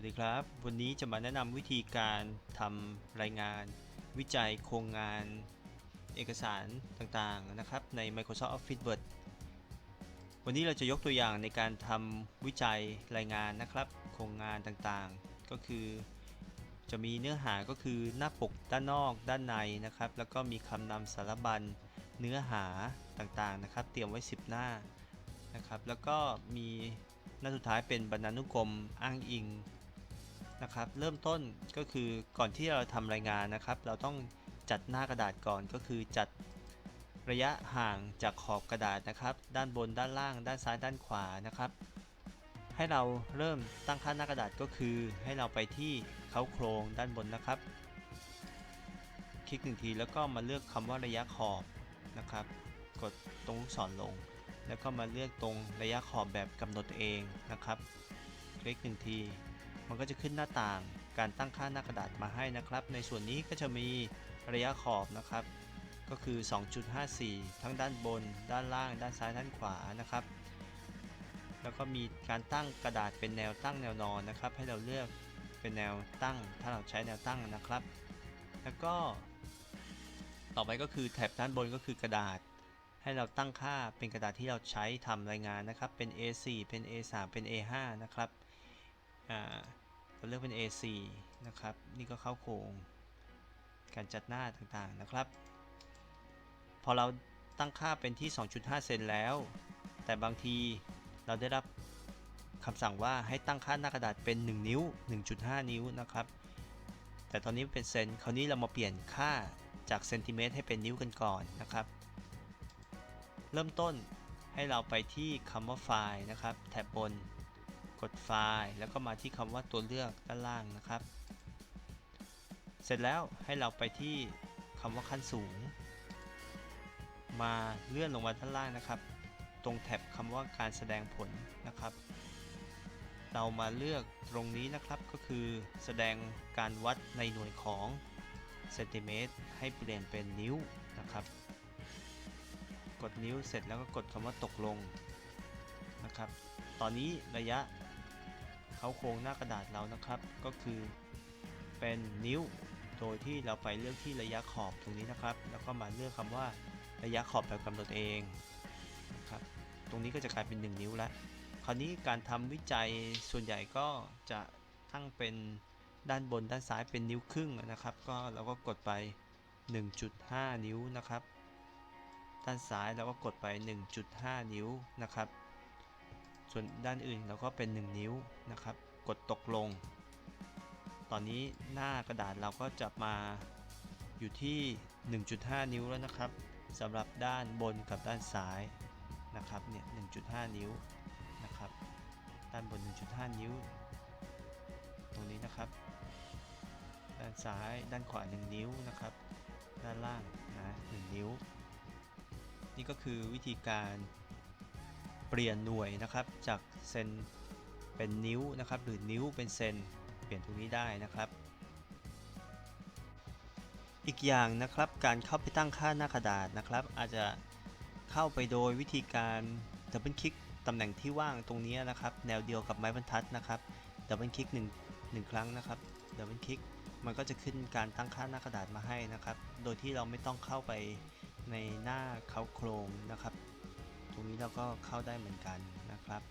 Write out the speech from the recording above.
วัสดีครับ วันนี้จะมาแนะนำวิธีการทำรายงาน วิจัยโครงงาน เอกสารต่างๆนะครับใน Microsoft Office Word วันนี้เราจะยกตัวอย่างในการทำวิจัยรายงานนะครับ โครงงานต่างๆ ก็คือ จะมีเนื้อหาก็คือหน้าปกด้านนอกด้านในนะครับ แล้วก็มีคำนำสารบัญเนื้อหาต่างๆนะครับ เตรียมไว้ 10 หน้านะครับ แล้วก็มีหน้าสุดท้ายเป็นบรรณานุกรมอ้างอิง นะครับ เริ่มต้นก็คือก่อนที่เราทำรายงานนะครับ เราต้องจัดหน้ากระดาษก่อนก็คือจัดระยะห่างจากขอบกระดาษนะครับ ด้านบนด้านล่าง ด้านซ้ายด้านขวานะครับ ให้เราเริ่มตั้งค่าหน้ากระดาษก็คือ ให้เราไปที่เค้าโครงด้านบนนะครับ คลิกหนึ่งทีแล้วก็มาเลือกคำว่าระยะขอบนะครับ กดตรงลูกศรลง แล้วก็มาเลือกตรงระยะขอบแบบกำหนดเองนะครับ คลิกหนึ่งที มันก็จะขึ้นหน้าต่างการตั้งค่าหน้ากระดาษมาให้นะครับ ในส่วนนี้ก็จะมีระยะขอบนะครับ ก็คือ 2.54 ทั้งด้านบน ด้านล่าง ด้านซ้าย ด้านขวานะครับ แล้วก็มีการตั้งกระดาษเป็นแนวตั้งแนวนอนนะครับ ให้เราเลือกเป็นแนวตั้ง ถ้าเราใช้แนวตั้งนะครับ แล้วก็ ต่อไปก็คือแถบด้านบนก็คือกระดาษ ให้เราตั้งค่าเป็นกระดาษที่เราใช้ทำรายงานนะครับ เป็น A4 เป็น A3 เป็น A5 นะครับ อ่า เราเลือกเป็น A4 นะครับ นี่ก็เข้าโครงการจัดหน้าต่างๆนะครับ พอเราตั้งค่าเป็นที่ 2.5 เซนแล้ว แต่บางทีเราได้รับคำสั่งว่าให้ตั้งค่าหน้ากระดาษเป็น 1 นิ้ว 1.5 นิ้วนะครับ แต่ตอนนี้เป็นเซน คราวนี้เรามาเปลี่ยนค่าจากเซนติเมตรให้เป็นนิ้วกันก่อนนะครับ เริ่มต้นให้เราไปที่คำว่าไฟล์นะครับ แถบบน กดไฟล์แล้วก็มาที่คำว่าตัวเลือกด้านล่างนะครับ เสร็จแล้วให้เราไปที่คำว่าขั้นสูง มาเลื่อนลงมาด้านล่างนะครับ ตรงแท็บคำว่าการแสดงผลนะครับ เรามาเลือกตรงนี้นะครับก็คือแสดงการวัดในหน่วยของเซนติเมตรให้เปลี่ยนเป็นนิ้วนะครับ กดนิ้วเสร็จแล้วก็กดคำว่าตกลงนะครับ ตอนนี้ระยะ เขาโครงหน้ากระดาษเรานะครับ ก็คือเป็นนิ้ว โดยที่เราไปเลือกที่ระยะขอบตรงนี้นะครับ แล้วก็มาเลือกคำว่าระยะขอบแบบกำหนดเองนะครับ ตรงนี้ก็จะกลายเป็น 1 นิ้วแล้วคราวนี้การทำวิจัยส่วนใหญ่ก็จะตั้งเป็นด้านบนด้านซ้ายเป็นนิ้วครึ่งนะครับ ก็เราก็กดไป 1.5 นิ้วนะครับ ด้านซ้ายเราก็กดไป 1.5 นิ้วนะครับ ส่วนด้านอื่นเราก็เป็น 1 นิ้วนะครับ กดตกลง ตอนนี้หน้ากระดาษเราก็จะมาอยู่ที่ 1.5 นิ้วแล้วนะครับสำหรับด้านบนกับด้านซ้ายนะครับเนี่ย 1.5 นิ้วนะครับ ด้านบน 1.5 นิ้ว ตรงนี้นะครับ ด้านซ้ายด้านขวา 1 นิ้วนะครับ ด้านล่างนะ1นิ้ว นี่ก็คือวิธีการ เปลี่ยนหน่วยนะครับจากเซนเป็นนิ้วนะครับหรือนิ้วเป็นเซนเปลี่ยนตรงนี้ได้นะครับ อีกอย่างนะครับการเข้าไปตั้งค่าหน้ากระดาษนะครับ อาจจะเข้าไปโดยวิธีการดับเบิลคลิกตำแหน่งที่ว่างตรงนี้นะครับ แนวเดียวกับไม้บรรทัดนะครับดับเบิลคลิก1 1ครั้งนะครับดับเบิลคลิกมันก็จะขึ้นการตั้งค่าหน้ากระดาษมาให้นะครับ โดยที่เราไม่ต้องเข้าไปในหน้าเขาโครงนะครับ ตรงนี้เราก็เข้าได้เหมือนกันนะครับ